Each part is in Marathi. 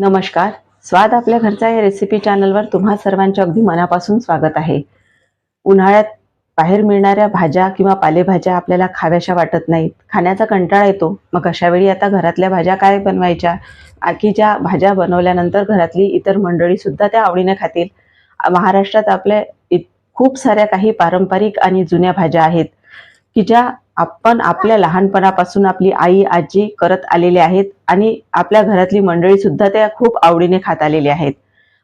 नमस्कार. स्वाद आपल्या घरचा या रेसिपी चॅनलवर तुम्हा सर्वांचे अगदी मनापासून स्वागत आहे. उन्हाळ्यात बाहेर मिळणाऱ्या भाज्या किंवा पालेभाज्या आपल्याला खाव्याशा वाटत नाहीत. खाण्याचा कंटाळा येतो. मग अशा वेळी आता घरातल्या भाज्या काय बनवायच्या? आ- की ज्या भाज्या बनवल्यानंतर घरातली इतर मंडळीसुद्धा त्या आवडीने खातील. महाराष्ट्रात आपल्या खूप साऱ्या काही पारंपरिक आणि जुन्या भाज्या आहेत. की ज्या आपण आपल्या लहानपणापासून आपली आई आजी करत आलेले आहेत आणि आपल्या घरातली मंडळी सुद्धा त्या खूप आवडीने खात आलेली आहेत.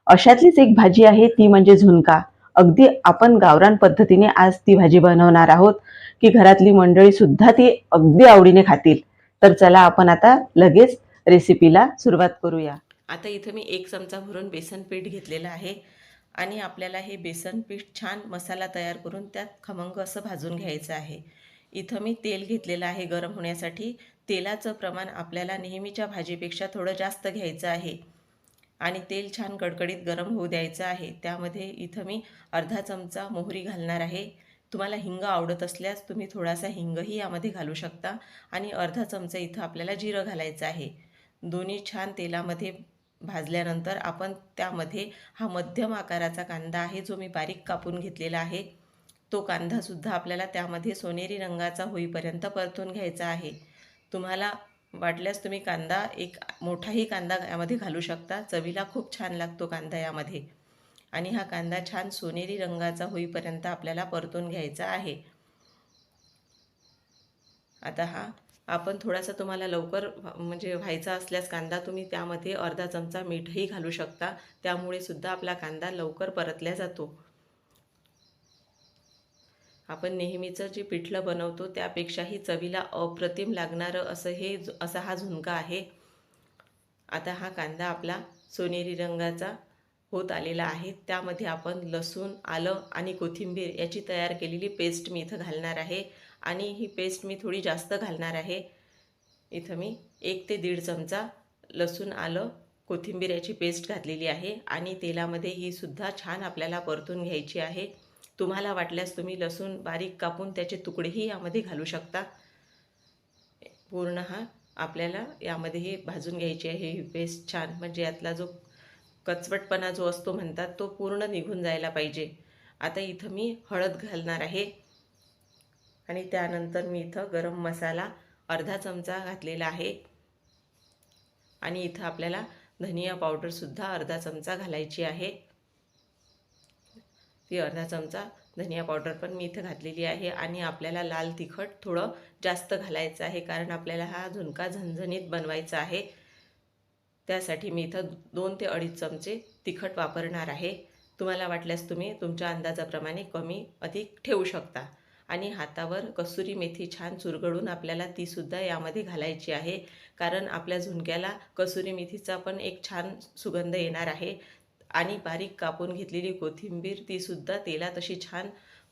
अशातलीच एक भाजी आहे ती म्हणजे झुणका. अगदी आपण गावरान पद्धतीने आज ती भाजी बनवणार आहोत की घरातली मंडळी सुद्धा ती अगदी आवडीने खातील. तर चला आपण आता लगेच रेसिपीला सुरुवात करूया. आता इथं मी एक चमचा भरून बेसन पीठ घेतलेलं आहे आणि आपल्याला हे बेसन पीठ छान मसाला तयार करून त्यात खमंग असं भाजून घ्यायचं आहे. इथं मी तेल घेतलेलं आहे गरम होण्यासाठी. तेलाचं प्रमाण आपल्याला नेहमीच्या भाजीपेक्षा थोडं जास्त घ्यायचं आहे. आणि तेल छान कडकडीत गरम होऊ द्यायचं आहे. त्यामध्ये इथं मी अर्धा चमचा मोहरी घालणार आहे. तुम्हाला हिंग आवडत असल्यास तुम्ही थोडासा हिंगही यामध्ये घालू शकता. आणि अर्धा चमचा इथं आपल्याला जिरं घालायचं आहे. दोन्ही छान तेलामध्ये भाजल्यानंतर आपण त्यामध्ये हा मध्यम आकाराचा कांदा आहे जो मी बारीक कापून घेतलेला आहे. तो कांदासुद्धा आपल्याला त्यामध्ये सोनेरी रंगाचा होईपर्यंत परतून घ्यायचा आहे. तुम्हाला वाटल्यास तुम्ही कांदा एक मोठाही कांदा यामध्ये घालू शकता. चवीला खूप छान लागतो कांदा यामध्ये. आणि हा कांदा छान सोनेरी रंगाचा होईपर्यंत आपल्याला परतून घ्यायचा आहे. आता हा आपण थोडासा तुम्हाला लवकर म्हणजे व्हायचा असल्यास कांदा तुम्ही त्यामध्ये अर्धा चमचा मीठही घालू शकता. त्यामुळे सुद्धा आपला कांदा लवकर परतल्या जातो. आपण नेहमीचं जे पिठलं बनवतो त्यापेक्षाही चवीला अप्रतिम लागणारं असं हे झु- असा हा झुणका आहे. आता हा कांदा आपला सोनेरी रंगाचा होत आलेला आहे. त्यामध्ये आपण लसूण आलं आणि कोथिंबीर याची तयार केलेली पेस्ट मी इथं घालणार आहे. आणि ही पेस्ट मी थोडी जास्त घालणार आहे. इथं मी एक ते दीड चमचा लसूण आलं कोथिंबीर याची पेस्ट घातलेली आहे. आणि तेलामध्ये ही सुद्धा छान आपल्याला परतून घ्यायची आहे. तुम्हाला वाटल्यास तुम्ही लसूण बारीक कापून त्याचे तुकडेही यामध्ये घालू शकता. पूर्ण हा आपल्याला यामध्ये हे भाजून घ्यायची आहे. ही पेस्ट छान म्हणजे यातला जो कचवटपणा जो असतो म्हणतात तो पूर्ण निघून जायला पाहिजे. आता इथं मी हळद घालणार आहे. आणि त्यानंतर मी इथं गरम मसाला अर्धा चमचा घातलेला आहे. आणि इथं आपल्याला धनिया पावडरसुद्धा अर्धा चमचा घालायची आहे. ती अर्धा चमचा धनिया पावडर पण मी इथं घातलेली आहे आणि आपल्याला लाल तिखट थोडं जास्त घालायचं आहे कारण आपल्याला हा झुणका झणझणीत बनवायचा आहे. त्यासाठी मी इथं दोन ते अडीच चमचे तिखट वापरणार आहे. तुम्हाला वाटल्यास तुम्ही तुमच्या अंदाजाप्रमाणे कमी अधिक ठेवू शकता. आणि हातावर कसुरी मेथी छान चुरगळून आपल्याला तीसुद्धा यामध्ये घालायची आहे. कारण आपल्या झुणक्याला कसुरी मेथीचा पण एक छान सुगंध येणार आहे. आणि बारीक कापून घेतलेली कोथिंबीर तीसुद्धा तेलात अशी छान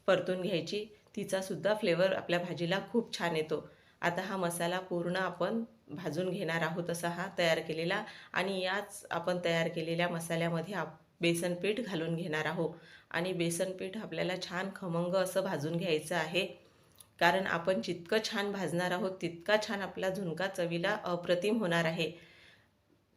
परतून घ्यायची. तिचासुद्धा फ्लेवर आपल्या भाजीला खूप छान येतो. आता हा मसाला पूर्ण आपण भाजून घेणार आहोत असा हा तयार केलेला आणि याच आपण तयार केलेल्या मसाल्यामध्ये आप बेसन पीठ घालून घेणार आहोत. आणि बेसन पीठ आपल्याला छान खमंग असं भाजून घ्यायचं आहे. कारण आपण जितकं छान भाजणार आहोत तितका छान आपला झुणका चवीला अप्रतिम होणार आहे.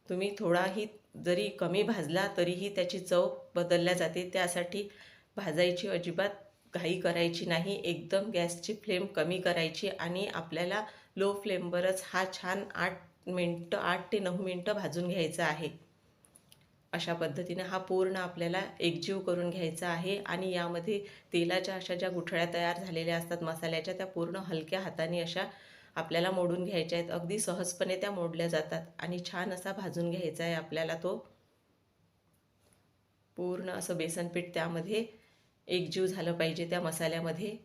तुम्ही थोडाही जरी कमी भाजला तरीही त्याची चव बदलल्या जाते. त्यासाठी भाजायची अजिबात घाई करायची नाही. एकदम गॅसची फ्लेम कमी करायची आणि आपल्याला लो फ्लेमवरच हा छान आठ मिनटं आठ ते नऊ मिनटं भाजून घ्यायचा आहे. अशा पद्धतीने हा पूर्ण आपल्याला एकजीव करून घ्यायचा आहे आणि यामध्ये तेलाच्या अशा ज्या गुठळ्या तयार झालेल्या असतात मसाल्याच्या त्या पूर्ण हलक्या हाताने अशा आपल्याला मोडून घ्यायच्या आहेत. अगदी सहजपणे त्या मोडल्या जातात. आणि छान असा भाजून घ्यायचा आहे आपल्याला तो. पूर्ण असं बेसन पीठ त्यामध्ये एकजीव झालं पाहिजे त्या मसाल्यामध्ये.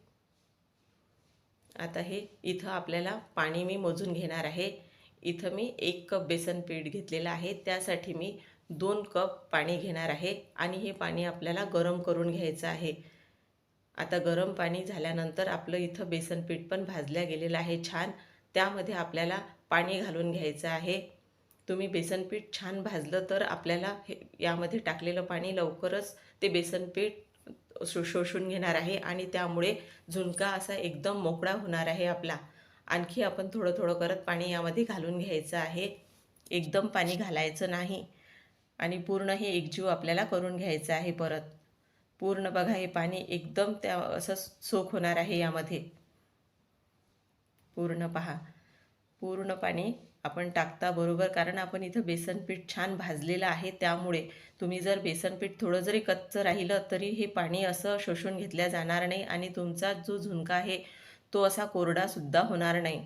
आता हे इथं आपल्याला पाणी मी मोजून घेणार आहे. इथं मी एक कप बेसन पीठ घेतलेलं आहे. त्यासाठी मी दोन कप पाणी घेणार आहे. आणि हे पाणी आपल्याला गरम करून घ्यायचं आहे. आता गरम पाणी झाल्यानंतर आपलं इथं बेसन पीठ पण भाजल्या गेलेलं आहे छान. त्यामध्ये आपल्याला पाणी घालून घ्यायचं आहे. तुम्ही बेसन पीठ छान भाजलं तर आपल्याला हे यामध्ये टाकलेलं पाणी लवकरच ते बेसन पीठ शो शोषून घेणार आहे आणि त्यामुळे झुणका असा एकदम मोकळा होणार आहे आपला. आणखी आपण थोडं थोडं करत पाणी यामध्ये घालून घ्यायचं आहे. एकदम पाणी घालायचं नाही आणि पूर्ण हे एकजीव आपल्याला करून घ्यायचं आहे परत. पूर्ण बघा हे पाणी एकदम त्या असं सोख होणार आहे यामध्ये. पूर्ण पहा. पूर्ण पाणी आपण टाकता बरोबर कारण आपण इथं बेसनपीठ छान भाजलेलं आहे त्यामुळे तुम्ही जर बेसनपीठ थोडं जरी कच्चं राहिलं तरी हे पाणी असं शोषून घेतल्या जाणार नाही आणि तुमचा जो झुणका आहे तो असा कोरडासुद्धा होणार नाही.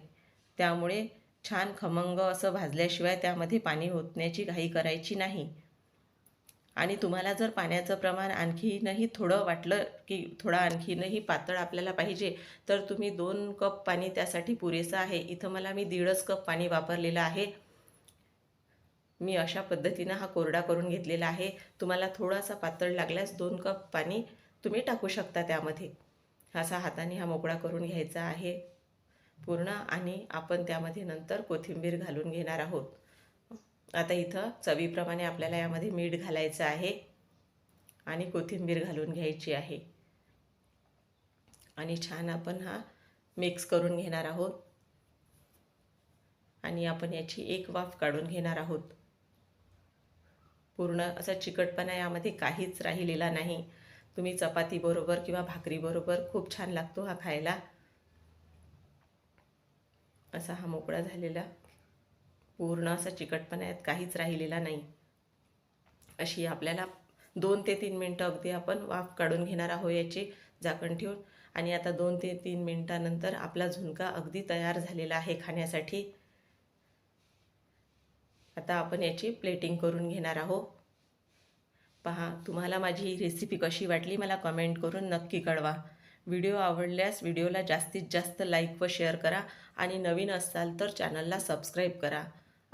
त्यामुळे छान खमंग असं भाजल्याशिवाय त्यामध्ये पाणी ओतण्याची घाई करायची नाही. आणि तुम्हाला जर पाण्याचं प्रमाण आणखीनही थोडं वाटलं की थोडा आणखीनही पातळ आपल्याला पाहिजे तर तुम्ही दोन कप पाणी त्यासाठी पुरेसं आहे. इथं मला मी दीडच कप पाणी वापरलेलं आहे. मी अशा पद्धतीनं हा कोरडा करून घेतलेला आहे. तुम्हाला थोडासा पातळ लागल्यास दोन कप पाणी तुम्ही टाकू शकता त्यामध्ये. असा हाताने हा मोकळा करून घ्यायचा आहे. पूर्ण आणि आपण त्यामध्ये नंतर कोथिंबीर घालून घेणार आहोत. आता इथं चवीप्रमाणे आपल्याला यामध्ये मीठ घालायचं आहे आणि कोथिंबीर घालून घ्यायची आहे. आणि छान आपण हा मिक्स करून घेणार आहोत. आणि आपण याची एक वाफ काढून घेणार आहोत. पूर्ण असा चिकटपणा यामध्ये काहीच राहिलेला नाही. तुम्ही चपातीबरोबर किंवा भाकरीबरोबर खूप छान लागतो हा खायला. असा हा मोकळा झालेला पूर्ण असा चिकटपणा यात काहीच राहिलेला नाही. अशी आपल्याला दोन ते तीन मिनटं अगदी आपण वाफ काढून घेणार आहोत याची झाकण ठेवून. आणि आता दोन ते तीन मिनटानंतर आपला झुणका अगदी तयार झालेला आहे खाण्यासाठी. आता आपण याची प्लेटिंग करून घेणार आहोत. पहा तुम्हाला माझी ही रेसिपी कशी वाटली मला कमेंट करून नक्की कळवा. व्हिडिओ आवडल्यास व्हिडिओला जास्तीत जास्त लाईक व शेअर करा आणि नवीन असाल तर चॅनलला सबस्क्राईब करा.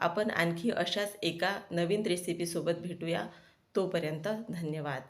आपण आणखी अशाच एका नवीन रेसिपीसोबत भेटूया. तोपर्यंत धन्यवाद.